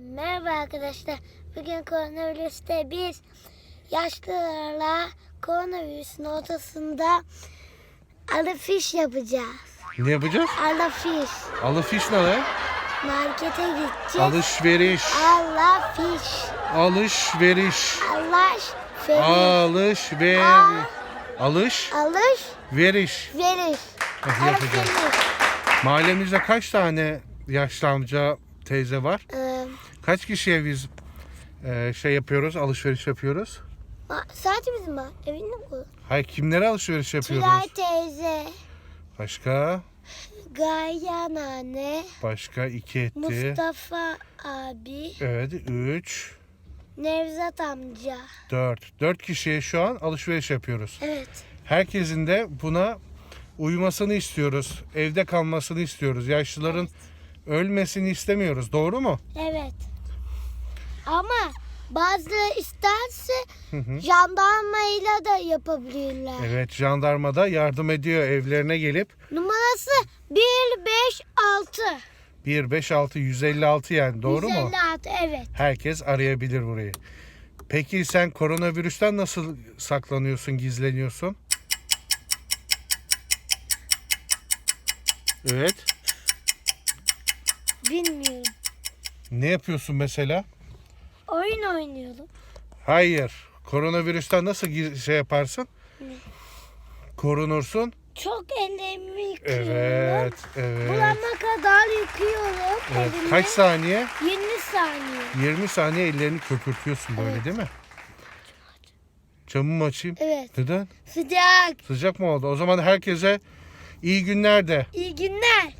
Merhaba arkadaşlar. Bugün koronavirüste biz yaşlılarla koronavirüsün ortasında alışveriş yapacağız. Ne yapacağız? Alışveriş. Alışveriş ne lan? Markete gideceğiz. Alışveriş. Alışveriş. Alışveriş. Alışveriş. Alışveriş. Alış. Alış. Veriş. Veriş. Nasıl yapacağız? Mahallemizde kaç tane yaşlı amca teyze var? Ee, Kaç kişiye biz e, şey yapıyoruz, alışveriş yapıyoruz? ma- sadece bizim var. Evinde mi bu? Hayır kimlere alışveriş yapıyoruz? Tülay teyze. Başka? Gayan anne. Başka iki etti. Mustafa abi. Evet, üç, Nevzat amca. dört. Dört kişiye şu an alışveriş yapıyoruz. Evet. Herkesin de buna uymasını istiyoruz. Evde kalmasını istiyoruz. Yaşlıların ölmesini istemiyoruz. Doğru mu? Evet. Ama bazıları isterse Hı hı. jandarmayla da yapabilirler. Evet, jandarma da yardım ediyor evlerine gelip Numarası 156. 1 5 6 156 yani doğru mu? 156 evet. Herkes arayabilir burayı. Peki sen koronavirüsten nasıl saklanıyorsun, gizleniyorsun? Evet. Bilmiyorum. Ne yapıyorsun mesela? Oyun oynuyorum. Hayır. Koronavirüsten nasıl şey yaparsın? Ne? Korunursun. Çok ellerimi yıkıyorum. Evet, evet. Bulana kadar yıkıyorum evet. elimi. Kaç saniye? 20 saniye. 20 saniye ellerini köpürtüyorsun böyle Evet. değil mi? Camımı açayım. Evet. Neden? Sıcak. Sıcak mı oldu? O zaman herkese iyi günler de. İyi günler.